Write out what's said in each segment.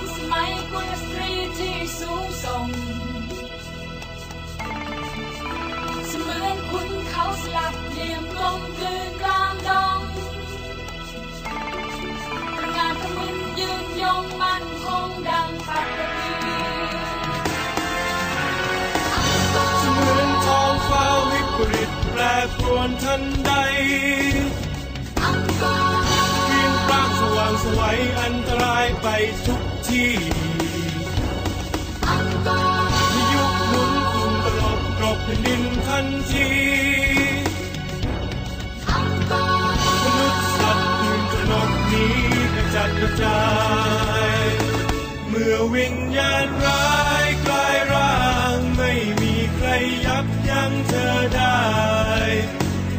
มสมัยคุณสตรีที่สูงส่ง เสมือนคุณเขาสลับเหลี่ยมกลมกลืนกลางดงงานทมึนยืนยงมันคงดังปัเสมือนทองฟ้าวิปริตแปรปรวนทันใดเพียงปรางสว่างสวยอันตรายไปทุก ยุหมุนกลุ่มตลบกรบแผ่นดินทันทีมนุษย์สัตว์ตื่นตระหนกหนี้กระจัดกระจาย เมื่อวิญญาณร้ายกลายร่างไม่มีใครยับยั้งเธอได้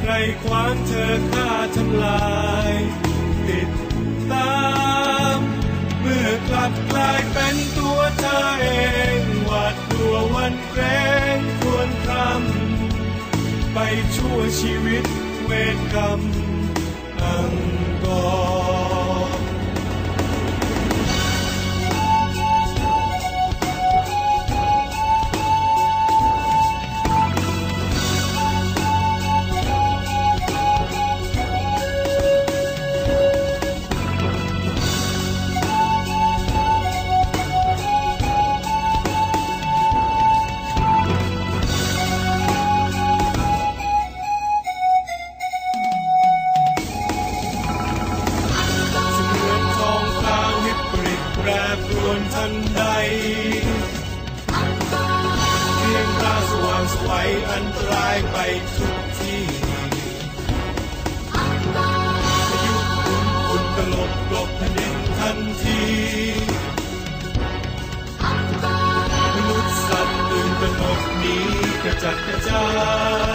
ใครขวางเธอฆ่าทำลายติด ชั่วชีวิตเวรกรรม รปรวนทันใดอังกอร์เพียงตาสว่างไสวัยอันตรายไปทุกที่อังกอร์พายุหมุนฝุ่นตลบกลบแผ่นดินทันทีมนุษย์สัตว์ตื่นตระหนกนีกระจัดกระจาย